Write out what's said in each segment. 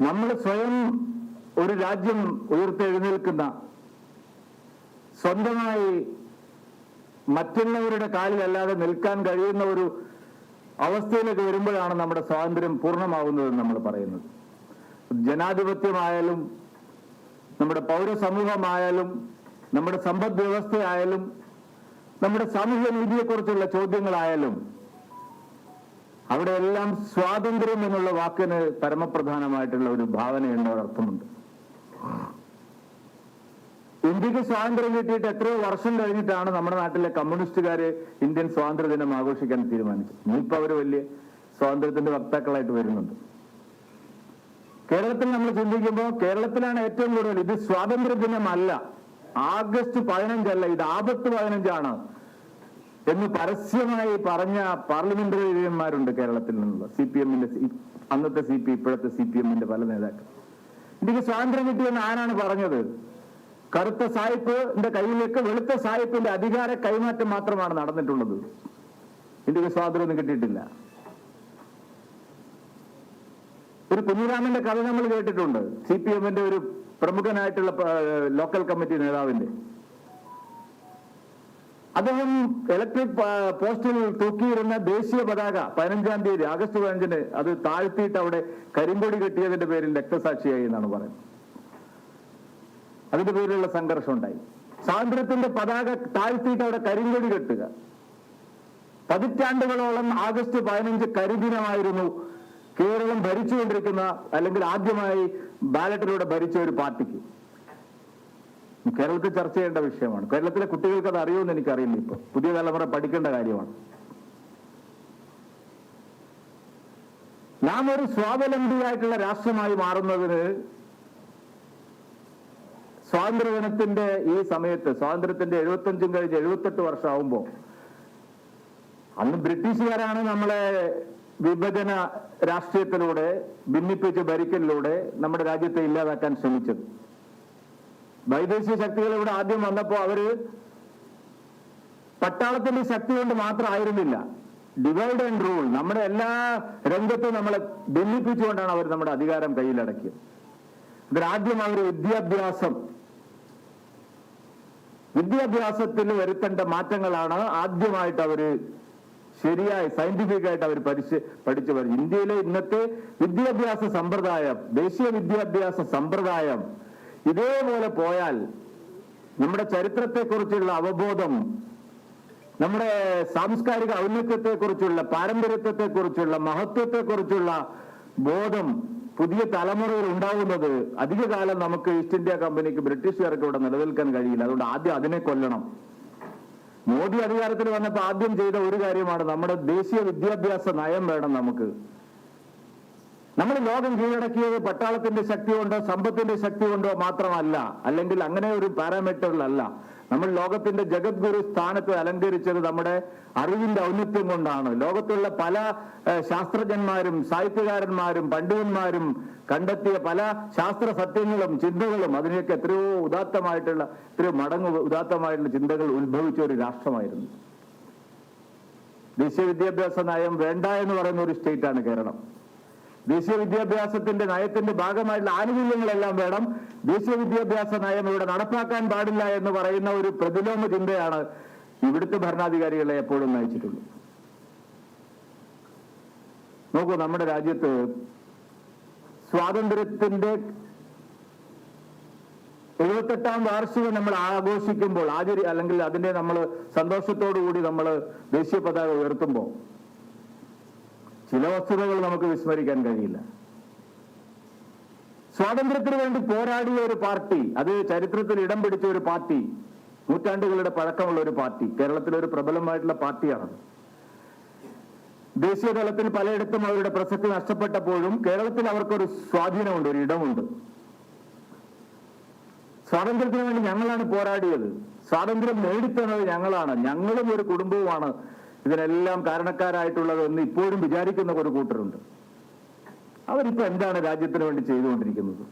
നമ്മൾ സ്വയം ഒരു രാജ്യം ഉയർത്തെഴുന്നേൽക്കുന്ന സ്വന്തമായി മറ്റുള്ളവരുടെ കാലിലല്ലാതെ നിൽക്കാൻ കഴിയുന്ന ഒരു അവസ്ഥയിലേക്ക് വരുമ്പോഴാണ് നമ്മുടെ സ്വാതന്ത്ര്യം പൂർണമാകുന്നതെന്ന് നമ്മൾ പറയുന്നത്. ജനാധിപത്യമായാലും നമ്മുടെ പൗരസമൂഹമായാലും നമ്മുടെ സമ്പദ് വ്യവസ്ഥയായാലും നമ്മുടെ സാമൂഹ്യ നീതിയെക്കുറിച്ചുള്ള ചോദ്യങ്ങളായാലും അവിടെയെല്ലാം സ്വാതന്ത്ര്യം എന്നുള്ള വാക്കിന് പരമപ്രധാനമായിട്ടുള്ള ഒരു ഭാവനയുണ്ട് അർത്ഥമുണ്ട് ഇന്ത്യയ്ക്ക് സ്വാതന്ത്ര്യം കിട്ടിയിട്ട് എത്രയോ വർഷം കഴിഞ്ഞിട്ടാണ് നമ്മുടെ നാട്ടിലെ കമ്മ്യൂണിസ്റ്റുകാര് ഇന്ത്യൻ സ്വാതന്ത്ര്യ ദിനം ആഘോഷിക്കാൻ തീരുമാനിച്ചത്. ഇനിയിപ്പോ അവർ വലിയ സ്വാതന്ത്ര്യത്തിന്റെ വക്താക്കളായിട്ട് വരുന്നുണ്ട്. കേരളത്തിൽ നമ്മൾ ചിന്തിക്കുമ്പോൾ കേരളത്തിലാണ് ഏറ്റവും കൂടുതൽ ഇത് സ്വാതന്ത്ര്യ ദിനമല്ല ആഗസ്റ്റ് പതിനഞ്ചല്ല ഇത് ആപത്ത് പതിനഞ്ചാണ്. എന്ന് പരസ്യമായി പറഞ്ഞ പാർലമെന്ററി പാർലമെന്ററിയന്മാരുണ്ട് കേരളത്തിൽ നിന്നുള്ള സി പി എമ്മിന്റെ അന്നത്തെ സി പി ഇപ്പോഴത്തെ സി പി എമ്മിന്റെ പല നേതാക്കൾ. ഇന്ത്യയ്ക്ക് സ്വാതന്ത്ര്യം കിട്ടിയെന്ന് ആരാണ് പറഞ്ഞത്? കറുത്ത സായിപ്പിന്റെ കയ്യിലേക്ക് വെളുത്ത സായിപ്പിന്റെ അധികാര കൈമാറ്റം മാത്രമാണ് നടന്നിട്ടുള്ളത്. ഇന്ത്യയ്ക്ക് സ്വാതന്ത്ര്യമൊന്നും കിട്ടിയിട്ടില്ല. ഒരു കുഞ്ഞിരാമന്റെ കഥ നമ്മൾ കേട്ടിട്ടുണ്ട്. സി പി എമ്മിന്റെ ഒരു പ്രമുഖനായിട്ടുള്ള ലോക്കൽ കമ്മിറ്റി നേതാവിന്റെ. അദ്ദേഹം ഇലക്ട്രിക് പോസ്റ്റിൽ തൂക്കിയിരുന്ന ദേശീയ പതാക പതിനഞ്ചാം തീയതി ആഗസ്റ്റ് പതിനഞ്ചിന് അത് താഴ്ത്തിയിട്ട് അവിടെ കരിങ്കൊടി കെട്ടിയതിന്റെ പേരിൽ രക്തസാക്ഷിയായി എന്നാണ് പറയുന്നത്. അതിന്റെ പേരിലുള്ള സംഘർഷം ഉണ്ടായി. സ്വാതന്ത്ര്യത്തിന്റെ പതാക താഴ്ത്തിയിട്ട് അവിടെ കരിങ്കൊടി കെട്ടുക. പതിറ്റാണ്ടുകളോളം ആഗസ്റ്റ് പതിനഞ്ച് കരിദിനമായിരുന്നു കേരളം ഭരിച്ചുകൊണ്ടിരിക്കുന്ന അല്ലെങ്കിൽ ആദ്യമായി ബാലറ്റിലൂടെ ഭരിച്ച ഒരു പാർട്ടിക്ക്. കേരളത്തിൽ ചർച്ച ചെയ്യേണ്ട വിഷയമാണ്. കേരളത്തിലെ കുട്ടികൾക്ക് അത് അറിയുമെന്ന് എനിക്കറിയില്ല ഇപ്പൊ. പുതിയ തലമുറ പഠിക്കേണ്ട കാര്യമാണ്. നാം ഒരു സ്വാവലംബിയായിട്ടുള്ള രാഷ്ട്രമായി മാറുന്നതിന് സ്വാതന്ത്ര്യദിനത്തിന്റെ ഈ സമയത്ത് സ്വാതന്ത്ര്യത്തിന്റെ എഴുപത്തഞ്ചും കഴിഞ്ഞ് എഴുപത്തെട്ട് വർഷമാകുമ്പോൾ അന്ന് ബ്രിട്ടീഷുകാരാണ് നമ്മളെ വിഭജന രാഷ്ട്രീയത്തിലൂടെ ഭിന്നിപ്പിച്ച് ഭരിക്കലിലൂടെ നമ്മുടെ രാജ്യത്തെ ഇല്ലാതാക്കാൻ ശ്രമിച്ചത്. വൈദേശിക ശക്തികൾ ഇവിടെ ആദ്യം വന്നപ്പോൾ അവർ പട്ടാളത്തിന്റെ ശക്തി കൊണ്ട് മാത്രമായിരുന്നില്ല. ഡിവൈഡ് ആൻഡ് റൂൾ നമ്മുടെ എല്ലാ രംഗത്തും നമ്മളെ ഭിന്നിപ്പിച്ചുകൊണ്ടാണ് അവർ നമ്മുടെ അധികാരം കയ്യിലടക്കിയത്. ഇതിനാദ്യം അവർ വിദ്യാഭ്യാസം വിദ്യാഭ്യാസത്തിൽ വരുത്തേണ്ട മാറ്റങ്ങളാണ് ആദ്യമായിട്ട് അവർ ശരിയായി സയന്റിഫിക് ആയിട്ട് അവർ പഠിച്ച് പഠിച്ചു വരും ഇന്ത്യയിലെ ഇന്നത്തെ വിദ്യാഭ്യാസ സമ്പ്രദായം ദേശീയ വിദ്യാഭ്യാസ സമ്പ്രദായം ഇതേപോലെ പോയാൽ നമ്മുടെ ചരിത്രത്തെക്കുറിച്ചുള്ള അവബോധം നമ്മുടെ സാംസ്കാരിക ഔന്നത്യത്തെക്കുറിച്ചുള്ള പാരമ്പര്യത്തെക്കുറിച്ചുള്ള മഹത്വത്തെക്കുറിച്ചുള്ള ബോധം പുതിയ തലമുറയിൽ ഉണ്ടാകുന്നത് അധികകാലം നമുക്ക് ഈസ്റ്റ് ഇന്ത്യ കമ്പനിക്ക് ബ്രിട്ടീഷുകാർക്ക് ഇവിടെ നിലനിൽക്കാൻ കഴിയില്ല. അതുകൊണ്ട് ആദ്യം അതിനെ കൊല്ലണം. മോദി അധികാരത്തിൽ വന്നപ്പോൾ ആദ്യം ചെയ്ത ഒരു കാര്യമാണ് നമ്മുടെ ദേശീയ വിദ്യാഭ്യാസ നയം വേണം നമുക്ക്. നമ്മൾ ലോകം കീഴടക്കിയത് പട്ടാളത്തിന്റെ ശക്തി കൊണ്ടോ സമ്പത്തിന്റെ ശക്തി കൊണ്ടോ മാത്രമല്ല. അല്ലെങ്കിൽ അങ്ങനെ ഒരു പാരാമീറ്ററിലല്ല. നമ്മൾ ലോകത്തിന്റെ ജഗദ്ഗുരു സ്ഥാനത്ത് അലങ്കരിച്ചത് നമ്മുടെ അറിവിന്റെ ഔന്നത്യം കൊണ്ടാണ്. ലോകത്തുള്ള പല ശാസ്ത്രജ്ഞന്മാരും സാഹിത്യകാരന്മാരും പണ്ഡിതന്മാരും കണ്ടെത്തിയ പല ശാസ്ത്ര സത്യങ്ങളും ചിന്തകളും അതിനെയൊക്കെ എത്രയോ ഉദാത്തമായിട്ടുള്ള എത്രയോ മടങ്ങ് ഉദാത്തമായിട്ടുള്ള ചിന്തകൾ ഉത്ഭവിച്ച ഒരു രാഷ്ട്രമായിരുന്നു. ദേശീയ വിദ്യാഭ്യാസ നയം വേണ്ട എന്ന് പറയുന്ന ഒരു സ്റ്റേറ്റാണ് കേരളം. ദേശീയ വിദ്യാഭ്യാസത്തിന്റെ നയത്തിന്റെ ഭാഗമായിട്ടുള്ള ആനുകൂല്യങ്ങളെല്ലാം വേണം. ദേശീയ വിദ്യാഭ്യാസ നയം ഇവിടെ നടപ്പാക്കാൻ പാടില്ല എന്ന് പറയുന്ന ഒരു പ്രതിലോമ ചിന്തയാണ് ഇവിടുത്തെ ഭരണാധികാരികളെ എപ്പോഴും നയിച്ചിട്ടുള്ളൂ നോക്കൂ നമ്മുടെ രാജ്യത്ത് സ്വാതന്ത്ര്യത്തിന്റെ എഴുപത്തെട്ടാം വാർഷികം നമ്മൾ ആഘോഷിക്കുമ്പോൾ ആചരി അല്ലെങ്കിൽ അതിന്റെ നമ്മൾ സന്തോഷത്തോടു കൂടി നമ്മൾ ദേശീയ പതാക ഉയർത്തുമ്പോൾ ചില വസ്തുതകൾ നമുക്ക് വിസ്മരിക്കാൻ കഴിയില്ല. സ്വാതന്ത്ര്യത്തിന് വേണ്ടി പോരാടിയ ഒരു പാർട്ടി അത് ചരിത്രത്തിൽ ഇടം പിടിച്ച ഒരു പാർട്ടി നൂറ്റാണ്ടുകളുടെ പഴക്കമുള്ള ഒരു പാർട്ടി കേരളത്തിലെ ഒരു പ്രബലമായിട്ടുള്ള പാർട്ടിയാണത്. ദേശീയ തലത്തിൽ പലയിടത്തും അവരുടെ പ്രസക്തി നഷ്ടപ്പെട്ടപ്പോഴും കേരളത്തിൽ അവർക്കൊരു സ്വാധീനമുണ്ട് ഒരു ഇടമുണ്ട്. സ്വാതന്ത്ര്യത്തിന് വേണ്ടി ഞങ്ങളാണ് പോരാടിയത്. സ്വാതന്ത്ര്യം നേടിത്തന്നത് ഞങ്ങളാണ്. ഞങ്ങളും ഒരു കുടുംബവുമാണ്. ഇതിനെല്ലാം കാരണക്കാരായിട്ടുള്ളത് എന്ന് ഇപ്പോഴും വിചാരിക്കുന്ന ഒരു കൂട്ടരുണ്ട്. അവരിപ്പോ എന്താണ് രാജ്യത്തിന് വേണ്ടി ചെയ്തുകൊണ്ടിരിക്കുന്നത്?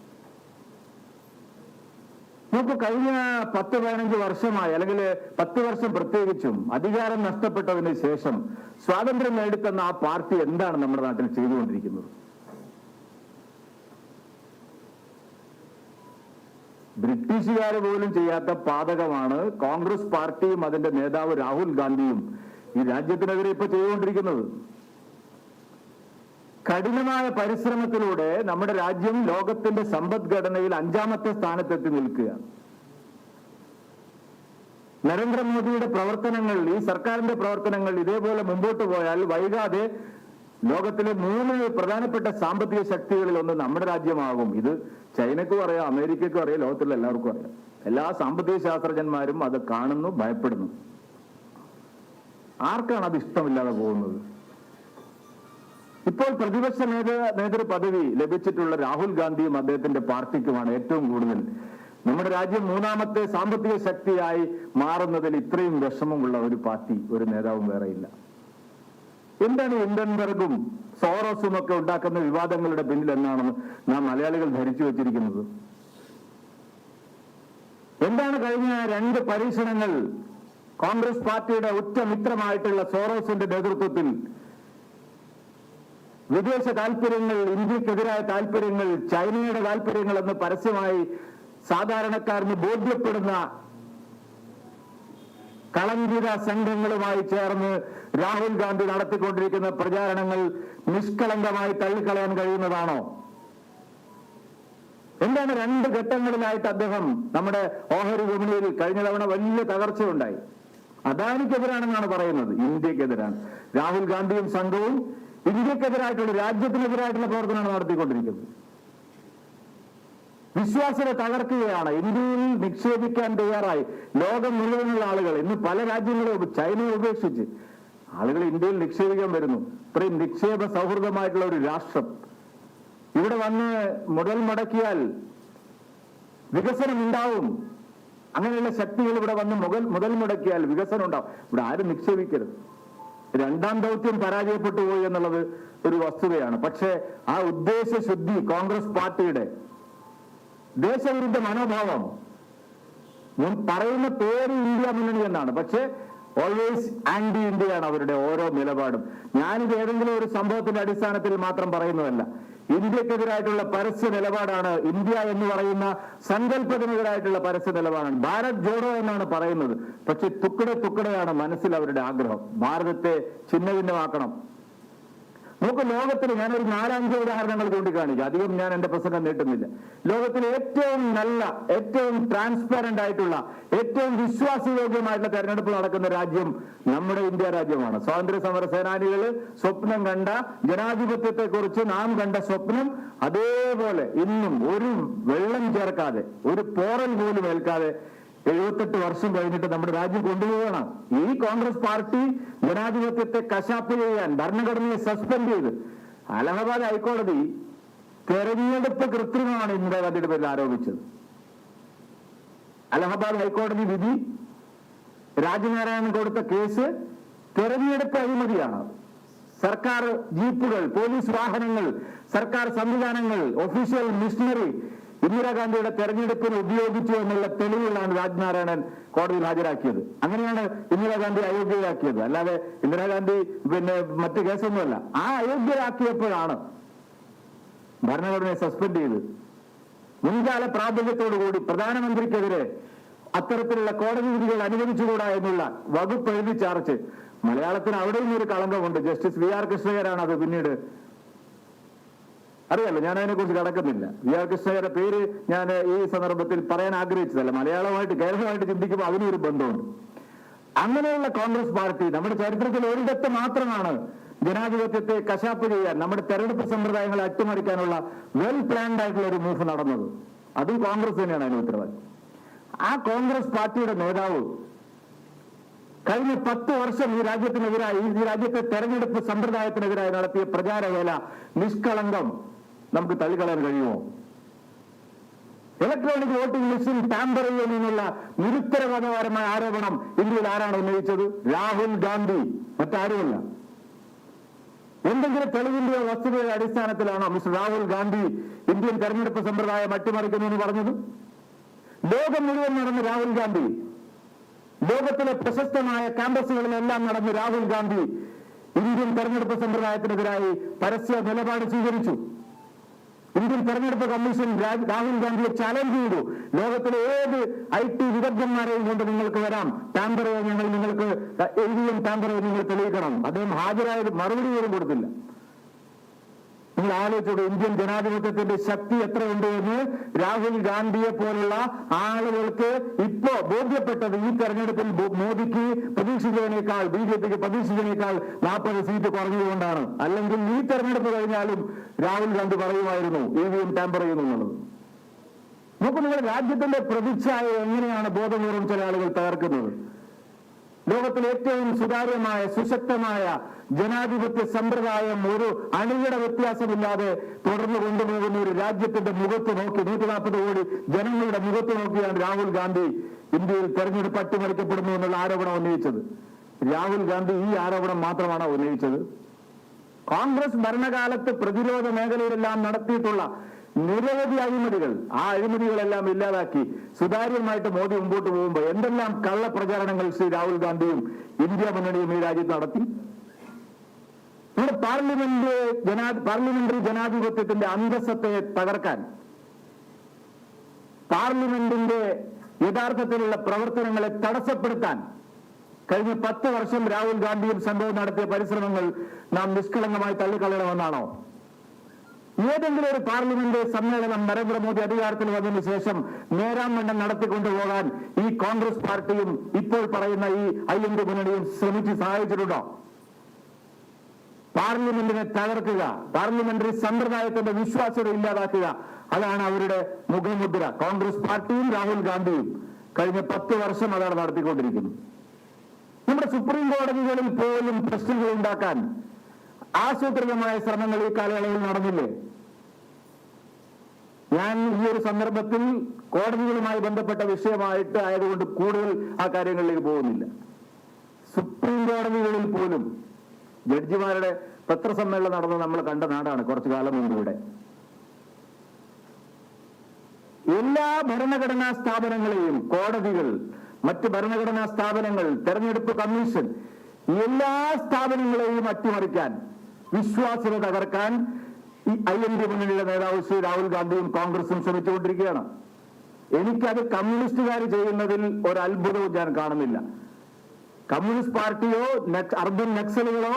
നമുക്ക് കഴിഞ്ഞ പത്ത് പതിനഞ്ച് വർഷമായി അല്ലെങ്കിൽ പത്ത് വർഷം പ്രത്യേകിച്ചും അധികാരം നഷ്ടപ്പെട്ടതിന് ശേഷം സ്വാതന്ത്ര്യം നേടിത്തന്ന ആ പാർട്ടി എന്താണ് നമ്മുടെ നാട്ടിൽ ചെയ്തുകൊണ്ടിരിക്കുന്നത്? ബ്രിട്ടീഷുകാർ പോലും ചെയ്യാത്ത പാതകമാണ് കോൺഗ്രസ് പാർട്ടിയും അതിന്റെ നേതാവ് രാഹുൽ ഗാന്ധിയും ഈ രാജ്യത്തിനെതിരെ ഇപ്പൊ ചെയ്തുകൊണ്ടിരിക്കുന്നത്. കഠിനമായ പരിശ്രമത്തിലൂടെ നമ്മുടെ രാജ്യം ലോകത്തിന്റെ സമ്പദ്ഘടനയിൽ അഞ്ചാമത്തെ സ്ഥാനത്തെത്തി നിൽക്കുകയാണ്. നരേന്ദ്രമോദിയുടെ പ്രവർത്തനങ്ങൾ ഈ സർക്കാരിന്റെ പ്രവർത്തനങ്ങൾ ഇതേപോലെ മുമ്പോട്ട് പോയാൽ വൈകാതെ ലോകത്തിലെ മൂന്ന് പ്രധാനപ്പെട്ട സാമ്പത്തിക ശക്തികളിൽ ഒന്ന് നമ്മുടെ രാജ്യമാകും. ഇത് ചൈനക്കും അറിയാം അമേരിക്കക്കും അറിയാം ലോകത്തിലെ എല്ലാവർക്കും അറിയാം. എല്ലാ സാമ്പത്തിക ശാസ്ത്രജ്ഞന്മാരും അത് കാണുന്നു ഭയപ്പെടുന്നു. ആർക്കാണ് അത് ഇഷ്ടമില്ലാതെ പോകുന്നത്? ഇപ്പോൾ പ്രതിപക്ഷ നേതൃ പദവി ലഭിച്ചിട്ടുള്ള രാഹുൽ ഗാന്ധിയും അദ്ദേഹത്തിന്റെ പാർട്ടിക്കുമാണ് ഏറ്റവും കൂടുതൽ. നമ്മുടെ രാജ്യം മൂന്നാമത്തെ സാമ്പത്തിക ശക്തിയായി മാറുന്നതിൽ ഇത്രയും വിഷമമുള്ള ഒരു പാർട്ടി ഒരു നേതാവും വേറെയില്ല. എന്താണ് ഹിൻഡൻബർഗും സോറോസും ഒക്കെ ഉണ്ടാക്കുന്ന വിവാദങ്ങളുടെ പിന്നിൽ എന്നാണെന്ന് നാം മലയാളികൾ ധരിച്ചു വച്ചിരിക്കുന്നത്? എന്താണ് കഴിഞ്ഞ രണ്ട് പരീക്ഷണങ്ങൾ കോൺഗ്രസ് പാർട്ടിയുടെ ഉറ്റ മിത്രമായിട്ടുള്ള സോറോസിന്റെ നേതൃത്വത്തിൽ വിദേശ താല്പര്യങ്ങൾ ഇന്ത്യക്കെതിരായ താല്പര്യങ്ങൾ ചൈനയുടെ താല്പര്യങ്ങൾ എന്ന് പരസ്യമായി സാധാരണക്കാരന് ബോധ്യപ്പെടുന്ന കളങ്കിത സംഘങ്ങളുമായി ചേർന്ന് രാഹുൽ ഗാന്ധി നടത്തിക്കൊണ്ടിരിക്കുന്ന പ്രചാരണങ്ങൾ നിഷ്കളങ്കമായി തള്ളിക്കളയാൻ കഴിയുന്നതാണോ? എന്താണ് രണ്ട് ഘട്ടങ്ങളിലായിട്ട് അദ്ദേഹം നമ്മുടെ ഓഹരി വിപണിയിൽ കഴിഞ്ഞ തവണ വലിയ തകർച്ചയുണ്ടായി. അദാനിക്കെതിരാണെന്നാണ് പറയുന്നത്. ഇന്ത്യക്കെതിരാണ്. രാഹുൽ ഗാന്ധിയും സംഘവും ഇന്ത്യക്കെതിരായിട്ടുള്ള രാജ്യത്തിനെതിരായിട്ടുള്ള പ്രവർത്തനമാണ് നടത്തിക്കൊണ്ടിരിക്കുന്നത്. വിശ്വാസത്തെ തകർക്കുകയാണ്. ഇന്ത്യയിൽ നിക്ഷേപിക്കാൻ തയ്യാറായി. ലോകം മുഴുവനുള്ള ആളുകൾ ഇന്ന് പല രാജ്യങ്ങളും ചൈനയെ ഉപേക്ഷിച്ച് ആളുകൾ ഇന്ത്യയിൽ നിക്ഷേപിക്കാൻ വരുന്നു. ഇത്രയും നിക്ഷേപ സൗഹൃദമായിട്ടുള്ള ഒരു രാഷ്ട്രം. ഇവിടെ വന്ന് മുതൽ മുടക്കിയാൽ വികസനം ഉണ്ടാവും അങ്ങനെയുള്ള ശക്തികൾ ഇവിടെ വന്ന് മുതൽ മുതൽ മുടക്കിയാൽ വികസനം ഉണ്ടാവും. ഇവിടെ ആരും നിക്ഷേപിക്കരുത്. രണ്ടാം ദൗത്യം പരാജയപ്പെട്ടു പോയി എന്നുള്ളത് ഒരു വസ്തുതയാണ്. പക്ഷേ ആ ഉദ്ദേശ ശുദ്ധി കോൺഗ്രസ് പാർട്ടിയുടെ ദേശവിരുദ്ധ മനോഭാവം ഞാൻ പറയുന്ന പേര് ഇന്ത്യ മുന്നണി എന്നാണ്. പക്ഷേ ഓൾവേസ് ആന്റി ഇന്ത്യയാണ് അവരുടെ ഓരോ നിലപാടും. ഞാനിത് ഏതെങ്കിലും ഒരു സംഭവത്തിന്റെ അടിസ്ഥാനത്തിൽ മാത്രം പറയുന്നതല്ല. ഇന്ത്യക്കെതിരായിട്ടുള്ള പരസ്യ നിലപാടാണ് ഇന്ത്യ എന്ന് പറയുന്ന സങ്കല്പത്തിനെതിരായിട്ടുള്ള പരസ്യ നിലപാടാണ്. ഭാരത് ജോഡോ എന്നാണ് പറയുന്നത്. പക്ഷെ തുക്കടെ തുക്കടെയാണ് മനസ്സിൽ അവരുടെ ആഗ്രഹം. ഭാരതത്തെ ഛിന്ന ഭിന്നമാക്കണം നമുക്ക് ലോകത്തിൽ ഞാനൊരു നാലഞ്ച് ഉദാഹരണങ്ങൾ ചൂണ്ടിക്കാണിക്കാം. അധികം ഞാൻ എന്റെ പ്രസംഗം നീട്ടുന്നില്ല. ലോകത്തിൽ ഏറ്റവും നല്ല ഏറ്റവും ട്രാൻസ്പെറന്റ് ആയിട്ടുള്ള ഏറ്റവും വിശ്വാസയോഗ്യമായിട്ടുള്ള തെരഞ്ഞെടുപ്പ് നടക്കുന്ന രാജ്യം നമ്മുടെ ഇന്ത്യ രാജ്യമാണ്. സ്വാതന്ത്ര്യ സമര സേനാനികൾ സ്വപ്നം കണ്ട ജനാധിപത്യത്തെ കുറിച്ച് നാം കണ്ട സ്വപ്നം അതേപോലെ ഇന്നും ഒരു വെള്ളം ചേർക്കാതെ ഒരു പോറൽ പോലും ഏൽക്കാതെ എഴുപത്തെട്ട് വർഷം കഴിഞ്ഞിട്ട് നമ്മുടെ രാജ്യം കൊണ്ടുപോവുകയാണ്. ഈ കോൺഗ്രസ് പാർട്ടി ജനാധിപത്യത്തെ കശാപ്പ് ചെയ്യാൻ ഭരണഘടനയെ സസ്പെൻഡ് ചെയ്ത്. അലഹബാദ് ഹൈക്കോടതി തെരഞ്ഞെടുപ്പ് കൃത്രിമമാണ് ഇന്ദിരാഗാന്ധിയുടെ പേരിൽ ആരോപിച്ചത്. അലഹബാദ് ഹൈക്കോടതി വിധി രാജനാരായണൻ കൊടുത്ത കേസ് തെരഞ്ഞെടുപ്പ് അഴിമതിയാണ്. സർക്കാർ ജീപ്പുകൾ പോലീസ് വാഹനങ്ങൾ സർക്കാർ സംവിധാനങ്ങൾ ഒഫീഷ്യൽ മിഷനറി ഇന്ദിരാഗാന്ധിയുടെ തെരഞ്ഞെടുപ്പിന് ഉപയോഗിച്ചു എന്നുള്ള തെളിവുകളാണ് രാജ്നാരായണൻ കോടതിയിൽ ഹാജരാക്കിയത്. അങ്ങനെയാണ് ഇന്ദിരാഗാന്ധി അയോഗ്യയാക്കിയത് അല്ലാതെ ഇന്ദിരാഗാന്ധി പിന്നെ മറ്റു കേസൊന്നുമല്ല. ആ അയോഗ്യരാക്കിയപ്പോഴാണ് ഭരണഘടനയെ സസ്പെൻഡ് ചെയ്ത് മുൻകാല പ്രാബല്യത്തോടുകൂടി പ്രധാനമന്ത്രിക്കെതിരെ അത്തരത്തിലുള്ള കോടതി വിധികൾ അനുവദിച്ചുകൂടാ എന്നുള്ള വകുപ്പ് എഴുതി ചാർച്ച്. മലയാളത്തിന് അവിടെയും ഒരു കളങ്കമുണ്ട്. ജസ്റ്റിസ് വി ആർ കൃഷ്ണകരാണ് അത് പിന്നീട് അറിയാലോ ഞാൻ അതിനെ കുറിച്ച് കടക്കുന്നില്ല. വി ആർ കൃഷ്ണയുടെ പേര് ഞാൻ ഈ സന്ദർഭത്തിൽ പറയാൻ ആഗ്രഹിച്ചതല്ല. മലയാളമായിട്ട് കേരളമായിട്ട് ചിന്തിക്കുമ്പോൾ അതിനൊരു ബന്ധമുണ്ട്. അങ്ങനെയുള്ള കോൺഗ്രസ് പാർട്ടി നമ്മുടെ ചരിത്രത്തിൽ ഒരിടത്ത് മാത്രമാണ് ജനാധിപത്യത്തെ കശാപ്പ് ചെയ്യാൻ നമ്മുടെ തെരഞ്ഞെടുപ്പ് സമ്പ്രദായങ്ങളെ അട്ടിമറിക്കാനുള്ള വെൽ പ്ലാൻഡ് ആയിട്ടുള്ള ഒരു മൂവ് നടന്നത്. അതും കോൺഗ്രസ് തന്നെയാണ് അതിന് ഉത്തരവാദിത്വം ആ കോൺഗ്രസ് പാർട്ടിയുടെ നേതാവ് കഴിഞ്ഞ പത്ത് വർഷം ഈ രാജ്യത്തിനെതിരായി ഈ രാജ്യത്തെ തെരഞ്ഞെടുപ്പ് സമ്പ്രദായത്തിനെതിരായി നടത്തിയ പ്രചാരവേല നിഷ്കളങ്കം നമുക്ക് തള്ളിക്കളയാൻ കഴിയുമോ? ഇലക്ട്രോണിക് വോട്ടിംഗ് മെഷീൻ ടാമ്പർ നിന്നുള്ള നിരുത്തരവാദപരമായ ആരോപണം ഇന്ത്യയിൽ ആരാണ് ഉന്നയിച്ചത്? രാഹുൽ ഗാന്ധി. മറ്റാരുമല്ല. എന്തെങ്കിലും തെളിവിന്റെയോ വസ്തുതയുടെ അടിസ്ഥാനത്തിലാണോ മിസ്റ്റർ രാഹുൽ ഗാന്ധി ഇന്ത്യൻ തെരഞ്ഞെടുപ്പ് സമ്പ്രദായം അട്ടിമറിക്കുന്നു എന്ന് പറഞ്ഞത്? ലോകം മുഴുവൻ നടന്ന് രാഹുൽ ഗാന്ധി. ലോകത്തിലെ പ്രശസ്തമായ ക്യാമ്പസുകളിലെല്ലാം നടന്ന രാഹുൽ ഗാന്ധി ഇന്ത്യൻ തെരഞ്ഞെടുപ്പ് സമ്പ്രദായത്തിനെതിരായി പരസ്യ നിലപാട് സ്വീകരിച്ചു. ഇന്ത്യൻ തെരഞ്ഞെടുപ്പ് കമ്മീഷൻ രാഹുൽ ഗാന്ധിയെ ചാലഞ്ച് ചെയ്തു. ലോകത്തിലെ ഏത് ഐ ടി വിദഗ്ധന്മാരെയും കൊണ്ട് നിങ്ങൾക്ക് വരാം. ടാമ്പറോ ഞങ്ങൾ നിങ്ങൾക്ക് എഴുതിയും ടാമ്പറോ നിങ്ങൾ തെളിയിക്കണം. അദ്ദേഹം ഹാജരായത് മറുപടി പോലും കൊടുത്തില്ല. നിങ്ങൾ ആലോചിച്ചോട് ഇന്ത്യൻ ജനാധിപത്യത്തിന്റെ ശക്തി എത്രയുണ്ട് എന്ന് രാഹുൽ ഗാന്ധിയെ പോലുള്ള ആളുകൾക്ക് ഇപ്പോ ബോധ്യപ്പെട്ടത് ഈ തെരഞ്ഞെടുപ്പിൽ മോദിക്ക് പ്രതീക്ഷിച്ചതിനേക്കാൾ ബി ജെ പിക്ക് പ്രതീക്ഷിച്ചതിനേക്കാൾ നാൽപ്പത് സീറ്റ് കുറഞ്ഞതുകൊണ്ടാണ്. അല്ലെങ്കിൽ ഈ തെരഞ്ഞെടുപ്പ് കഴിഞ്ഞാലും രാഹുൽ ഗാന്ധി പറയുമായിരുന്നു ഇ വി എം ടാമ്പർ ചെയ്യുന്നു എന്നുള്ളത്. നോക്കൂ നിങ്ങൾ രാജ്യത്തിന്റെ പ്രതിച്ഛായ എങ്ങനെയാണ് ബോധപൂർവം ചില ആളുകൾ തകർക്കുന്നത്? ലോകത്തിലെ ഏറ്റവും സുതാര്യമായ സുശക്തമായ ജനാധിപത്യ സമ്പ്രദായം ഒരു അണിയുടെ വ്യത്യാസമില്ലാതെ തുടർന്ന് കൊണ്ടുപോകുന്ന ഒരു രാജ്യത്തിന്റെ മുഖത്ത് നോക്കി നൂറ്റി നാൽപ്പത് കോടി ജനങ്ങളുടെ മുഖത്ത് നോക്കിയാണ് രാഹുൽ ഗാന്ധി ഇന്ത്യയിൽ തെരഞ്ഞെടുപ്പ് അട്ടിമറിക്കപ്പെടുന്നു എന്നുള്ള ആരോപണം ഉന്നയിച്ചത്. രാഹുൽ ഗാന്ധി ഈ ആരോപണം മാത്രമാണ് ഉന്നയിച്ചത്. കോൺഗ്രസ് ഭരണകാലത്ത് പ്രതിരോധ മേഖലയിലെല്ലാം നടത്തിയിട്ടുള്ള നിരവധി അഴിമതികൾ ആ അഴിമതികളെല്ലാം ഇല്ലാതാക്കി സുതാര്യമായിട്ട് മോദി മുമ്പോട്ട് പോകുമ്പോൾ എന്തെല്ലാം കള്ളപ്രചാരണങ്ങൾ ശ്രീ രാഹുൽ ഗാന്ധിയും ഇന്ത്യ മുന്നണിയും ഈ രാജ്യത്ത് നടത്തി? നമ്മുടെ പാർലമെന്റ് ജനാ പാർലമെന്ററി ജനാധിപത്യത്തിന്റെ അന്തസ്സത്തെ തകർക്കാൻ പാർലമെന്റിന്റെ യഥാർത്ഥത്തിലുള്ള പ്രവർത്തനങ്ങളെ തടസ്സപ്പെടുത്താൻ കഴിഞ്ഞ പത്ത് വർഷം രാഹുൽ ഗാന്ധിയും സംഘവും നടത്തിയ പരിശ്രമങ്ങൾ നാം നിഷ്കളങ്കമായി തള്ളിക്കളയണമെന്നാണോ? ഏതെങ്കിലും ഒരു പാർലമെന്റ് സമ്മേളനം നരേന്ദ്രമോദി അധികാരത്തിൽ വന്നതിന് ശേഷം നേരാം വണ്ണം നടത്തിക്കൊണ്ടുപോകാൻ ഈ കോൺഗ്രസ് പാർട്ടിയും ഇപ്പോൾ പറയുന്ന ഈ ഐ എൻ ഡി മുന്നണിയും ശ്രമിച്ച് സഹായിച്ചിട്ടുണ്ടോ? പാർലമെന്റിനെ തകർക്കുക പാർലമെന്ററി സമ്പ്രദായത്തിന്റെ വിശ്വാസ്യത ഇല്ലാതാക്കുക അതാണ് അവരുടെ മുഖമുദ്ര. കോൺഗ്രസ് പാർട്ടിയും രാഹുൽ ഗാന്ധിയും കഴിഞ്ഞ പത്ത് വർഷം അതാണ് നടത്തിക്കൊണ്ടിരിക്കുന്നത്. നമ്മുടെ സുപ്രീം കോടതികളിൽ പോലും പ്രശ്നങ്ങൾ ഉണ്ടാക്കാൻ ആസൂത്രിതമായ ശ്രമങ്ങൾ ഈ കാലയളവിൽ നടന്നില്ലേ? ഞാൻ ഈ ഒരു സന്ദർഭത്തിൽ കോടതികളുമായി ബന്ധപ്പെട്ട വിഷയമായിട്ട് ആയതുകൊണ്ട് കൂടുതൽ ആ കാര്യങ്ങളിലേക്ക് പോകുന്നില്ല. സുപ്രീം കോടതികളിൽ പോലും ജഡ്ജിമാരുടെ പത്രസമ്മേളനം നടന്ന് നമ്മൾ കണ്ട നാടാണ്. കുറച്ചു കാലം മുമ്പ് ഇവിടെ. എല്ലാ ഭരണഘടനാ സ്ഥാപനങ്ങളെയും കോടതികൾ മറ്റ് ഭരണഘടനാ സ്ഥാപനങ്ങൾ തെരഞ്ഞെടുപ്പ് കമ്മീഷൻ എല്ലാ സ്ഥാപനങ്ങളെയും അട്ടിമറിക്കാൻ വിശ്വാസ്യത തകർക്കാൻ ഈ ഐ എൻ ഡി മുന്നണിയുടെ നേതാവ് ശ്രീ രാഹുൽ ഗാന്ധിയും കോൺഗ്രസും ശ്രമിച്ചുകൊണ്ടിരിക്കുകയാണ്. എനിക്കത് കമ്മ്യൂണിസ്റ്റുകാർ ചെയ്യുന്നതിൽ ഒരു അത്ഭുതവും ഞാൻ കാണുന്നില്ല. കമ്മ്യൂണിസ്റ്റ് പാർട്ടിയോ അർബൻ നക്സലുകളോ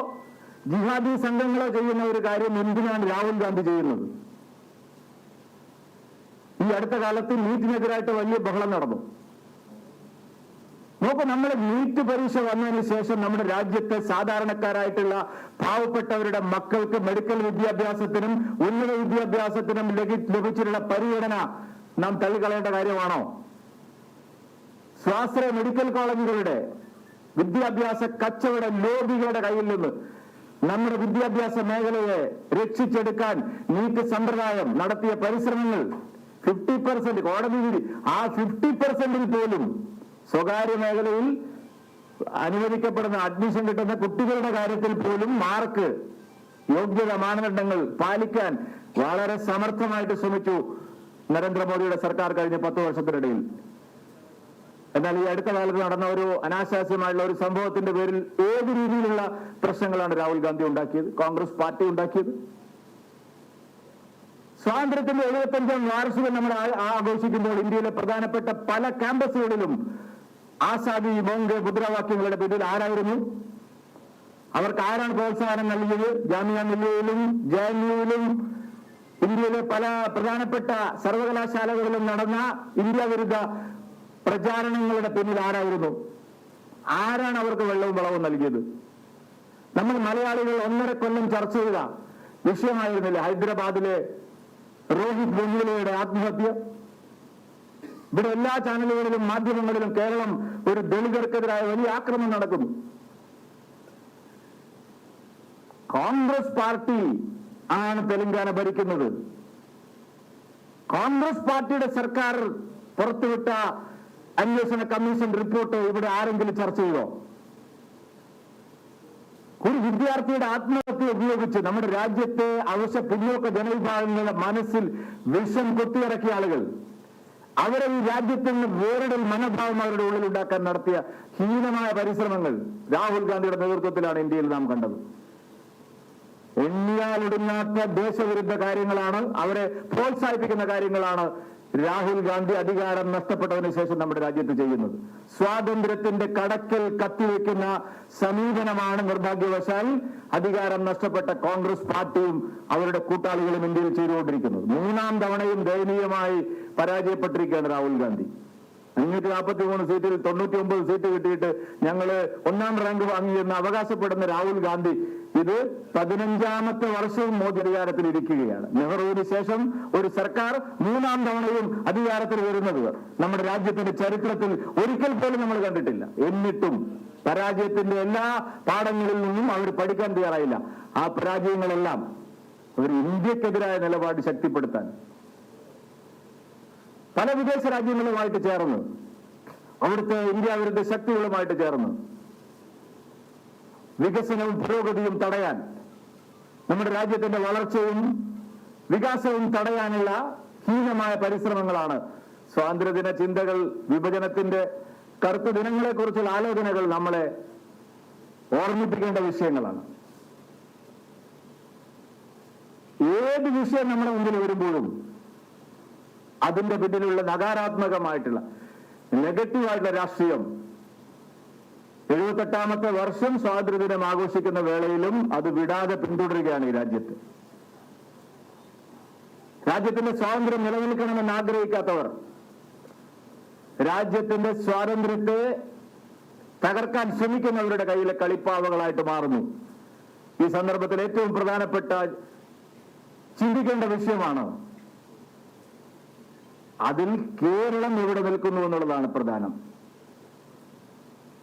ജിഹാദി സംഘങ്ങളെ ചെയ്യുന്ന ഒരു കാര്യം എന്തിനാണ് രാഹുൽ ഗാന്ധി ചെയ്യുന്നത്? ഈ അടുത്ത കാലത്ത് നീറ്റിനെതിരായിട്ട് വലിയ ബഹളം നടന്നു. നോക്കൂ നമ്മൾ നീറ്റ് പരീക്ഷ വന്നതിന് ശേഷം നമ്മുടെ രാജ്യത്തെ സാധാരണക്കാരായിട്ടുള്ള പാവപ്പെട്ടവരുടെ മക്കൾക്ക് മെഡിക്കൽ വിദ്യാഭ്യാസത്തിനും ഉന്നത വിദ്യാഭ്യാസത്തിനും ലഭിച്ചിട്ടുള്ള പരിഗണന നാം തള്ളിക്കളയേണ്ട കാര്യമാണോ? സ്വാശ്രയ മെഡിക്കൽ കോളേജുകളുടെ വിദ്യാഭ്യാസ കച്ചവട ലോബികളുടെ കയ്യിൽ നിന്ന് നമ്മുടെ വിദ്യാഭ്യാസ മേഖലയെ രക്ഷിച്ചെടുക്കാൻ നീറ്റ് സമ്പ്രദായം നടത്തിയ പരിശ്രമങ്ങൾ ഫിഫ്റ്റി പെർസെന്റ് കോടതി വിധി. ആ ഫിഫ്റ്റി പെർസെന്റിൽ പോലും സ്വകാര്യ മേഖലയിൽ അനുവദിക്കപ്പെടുന്ന അഡ്മിഷൻ കിട്ടുന്ന കുട്ടികളുടെ കാര്യത്തിൽ പോലും മാർക്ക് യോഗ്യത മാനദണ്ഡങ്ങൾ പാലിക്കാൻ വളരെ സമർത്ഥമായിട്ട് ശ്രമിച്ചു നരേന്ദ്രമോദിയുടെ സർക്കാർ കഴിഞ്ഞ പത്ത് വർഷത്തിനിടയിൽ. എന്നാൽ ഈ അടുത്ത കാലത്ത് നടന്ന ഒരു അനാശാസ്യമായുള്ള ഒരു സംഭവത്തിന്റെ പേരിൽ ഏത് രീതിയിലുള്ള പ്രശ്നങ്ങളാണ് രാഹുൽ ഗാന്ധി ഉണ്ടാക്കിയത്? കോൺഗ്രസ് പാർട്ടി ഉണ്ടാക്കിയത്? സ്വാതന്ത്ര്യത്തിന്റെ എഴുപത്തഞ്ചാം വാർഷികം നമ്മൾ ആഘോഷിക്കുമ്പോൾ ഇന്ത്യയിലെ പ്രധാനപ്പെട്ട പല ക്യാമ്പസുകളിലും ആസാദി ബോംഗെ മുദ്രാവാക്യങ്ങളുടെ പേരിൽ ആരായിരുന്നു? അവർക്ക് ആരാണ് പ്രോത്സാഹനം നൽകിയത്? ജാമ്യ മില്ലിയയിലും ജെ എൻ ഇന്ത്യയിലെ പല പ്രധാനപ്പെട്ട സർവകലാശാലകളിലും നടന്ന ഇന്ത്യ വിരുദ്ധ പ്രചാരണങ്ങളുടെ പിന്നിൽ ആരായിരുന്നു? ആരാണ് അവർക്ക് വെള്ളവും വളവും നൽകിയത്? നമ്മൾ മലയാളികൾ ഒന്നര കൊല്ലം ചർച്ച ചെയ്ത വിഷയമായിരുന്നില്ല ഹൈദരാബാദിലെ രോഹിത് വെമുലയുടെ ആത്മഹത്യ. ഇവിടെ എല്ലാ ചാനലുകളിലും മാധ്യമങ്ങളിലും കേരളം ഒരു ദളിതർക്കെതിരായ വലിയ ആക്രമണം നടക്കുന്നു. കോൺഗ്രസ് പാർട്ടി ആണ് തെലങ്കാന ഭരിക്കുന്നത്. കോൺഗ്രസ് പാർട്ടിയുടെ സർക്കാർ പുറത്തുവിട്ട അന്വേഷണ കമ്മീഷൻ റിപ്പോർട്ട് ഇവിടെ ആരെങ്കിലും ചർച്ച ചെയ്തോ? ഒരു വിദ്യാർത്ഥിയുടെ ആത്മഹത്യ ഉപയോഗിച്ച് നമ്മുടെ രാജ്യത്തെ അവശ്യ പിന്നോക്ക ജനവിഭാഗങ്ങളുടെ മനസ്സിൽ വിഷം കൊത്തിയിറക്കിയ ആളുകൾ. അവരെ ഈ രാജ്യത്തിൽ നിന്ന് വേറിടൽ മനോഭാവം അവരുടെ ഉള്ളിൽ ഉണ്ടാക്കാൻ നടത്തിയ ഹീനമായ പരിശ്രമങ്ങൾ രാഹുൽ ഗാന്ധിയുടെ നേതൃത്വത്തിലാണ് ഇന്ത്യയിൽ നാം കണ്ടത്. എണ്ണിയാലൊടുങ്ങാത്ത ദേശവിരുദ്ധ കാര്യങ്ങളാണ് അവരെ പ്രോത്സാഹിപ്പിക്കുന്ന കാര്യങ്ങളാണ് രാഹുൽ ഗാന്ധി അധികാരം നഷ്ടപ്പെട്ടതിന് ശേഷം നമ്മുടെ രാജ്യത്ത് ചെയ്യുന്നത്. സ്വാതന്ത്ര്യത്തിന്റെ കടക്കൽ കത്തിവെക്കുന്ന സമീപനമാണ് നിർഭാഗ്യവശാൽ അധികാരം നഷ്ടപ്പെട്ട കോൺഗ്രസ് പാർട്ടിയും അവരുടെ കൂട്ടാളികളും ഇന്ത്യയിൽ ചെയ്തുകൊണ്ടിരിക്കുന്നത്. മൂന്നാം തവണയും ദയനീയമായി പരാജയപ്പെട്ടിരിക്കുകയാണ് രാഹുൽ ഗാന്ധി. അഞ്ഞൂറ്റി നാൽപ്പത്തി മൂന്ന് സീറ്റിൽ തൊണ്ണൂറ്റി ഒമ്പത് സീറ്റ് കിട്ടിയിട്ട് ഞങ്ങൾ ഒന്നാം റാങ്ക് വാങ്ങിയെന്ന് അവകാശപ്പെടുന്ന രാഹുൽ ഗാന്ധി ഇത് പതിനഞ്ചാമത്തെ വർഷവും മോദി അധികാരത്തിൽ ഇരിക്കുകയാണ് നെഹ്റുവിന് ശേഷം ഒരു സർക്കാർ മൂന്നാം തവണയും അധികാരത്തിൽ വരുന്നത് നമ്മുടെ രാജ്യത്തിന്റെ ചരിത്രത്തിൽ ഒരിക്കൽ പോലും നമ്മൾ കണ്ടിട്ടില്ല. എന്നിട്ടും പരാജയത്തിന്റെ എല്ലാ പാഠങ്ങളിൽ നിന്നും അവർ പഠിക്കാൻ തയ്യാറായില്ല. ആ പരാജയങ്ങളെല്ലാം ഒരു ഇന്ത്യക്കെതിരായ നിലപാട് ശക്തിപ്പെടുത്താൻ പല വിദേശ രാജ്യങ്ങളുമായിട്ട് ചേർന്ന് അവിടുത്തെ ഇന്ത്യ വിരുദ്ധ ശക്തികളുമായിട്ട് ചേർന്ന് വികസനവും പുരോഗതിയും തടയാൻ നമ്മുടെ രാജ്യത്തിന്റെ വളർച്ചയും വികാസവും തടയാനുള്ള ഹീനമായ പരിശ്രമങ്ങളാണ്. സ്വാതന്ത്ര്യദിന ചിന്തകൾ വിഭജനത്തിന്റെ കറുത്ത ദിനങ്ങളെ കുറിച്ചുള്ള ആലോചനകൾ നമ്മളെ ഓർമ്മിപ്പിക്കേണ്ട വിഷയങ്ങളാണ്. ഏത് വിഷയം നമ്മുടെ മുമ്പിൽ വരുമ്പോഴും അതിന്റെ പിന്നിലുള്ള നകാരാത്മകമായിട്ടുള്ള നെഗറ്റീവായിട്ടുള്ള രാഷ്ട്രീയം എഴുപത്തെട്ടാമത്തെ വർഷം സ്വാതന്ത്ര്യദിനം ആഘോഷിക്കുന്ന വേളയിലും അത് വിടാതെ പിന്തുടരുകയാണ് ഈ രാജ്യത്ത്. രാജ്യത്തിന്റെ സ്വാതന്ത്ര്യം നിലനിൽക്കണമെന്ന് ആഗ്രഹിക്കാത്തവർ രാജ്യത്തിന്റെ സ്വാതന്ത്ര്യത്തെ തകർക്കാൻ ശ്രമിക്കുന്നവരുടെ കയ്യിലെ കളിപ്പാവകളായിട്ട് മാറുന്നു. ഈ സന്ദർഭത്തിൽ ഏറ്റവും പ്രധാനപ്പെട്ട ചിന്തിക്കേണ്ട വിഷയമാണ് അതിൽ കേരളം എവിടെ നിൽക്കുന്നു എന്നുള്ളതാണ് പ്രധാനം.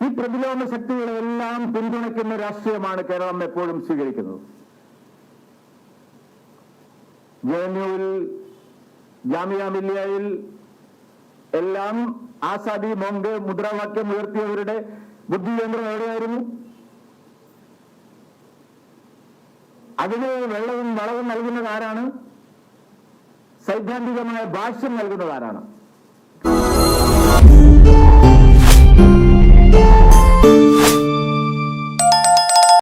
ഈ പ്രതിലോമ ശക്തികളെല്ലാം പിന്തുണയ്ക്കുന്ന രാഷ്ട്രീയമാണ് കേരളം എപ്പോഴും സ്വീകരിക്കുന്നത്. ജെ എൻ യുവിൽ ജാമിയ മില്ലിയയിൽ എല്ലാം ആസാദി മോങ്ക് മുദ്രാവാക്യം ഉയർത്തിയവരുടെ ബുദ്ധികേന്ദ്രം എവിടെയായിരുന്നു? അതിന് വെള്ളവും വളവും നൽകുന്നത് ആരാണ്? സൈദ്ധാന്തികമായ ഭാഷ്യം നൽകുന്നത് ആരാണ്?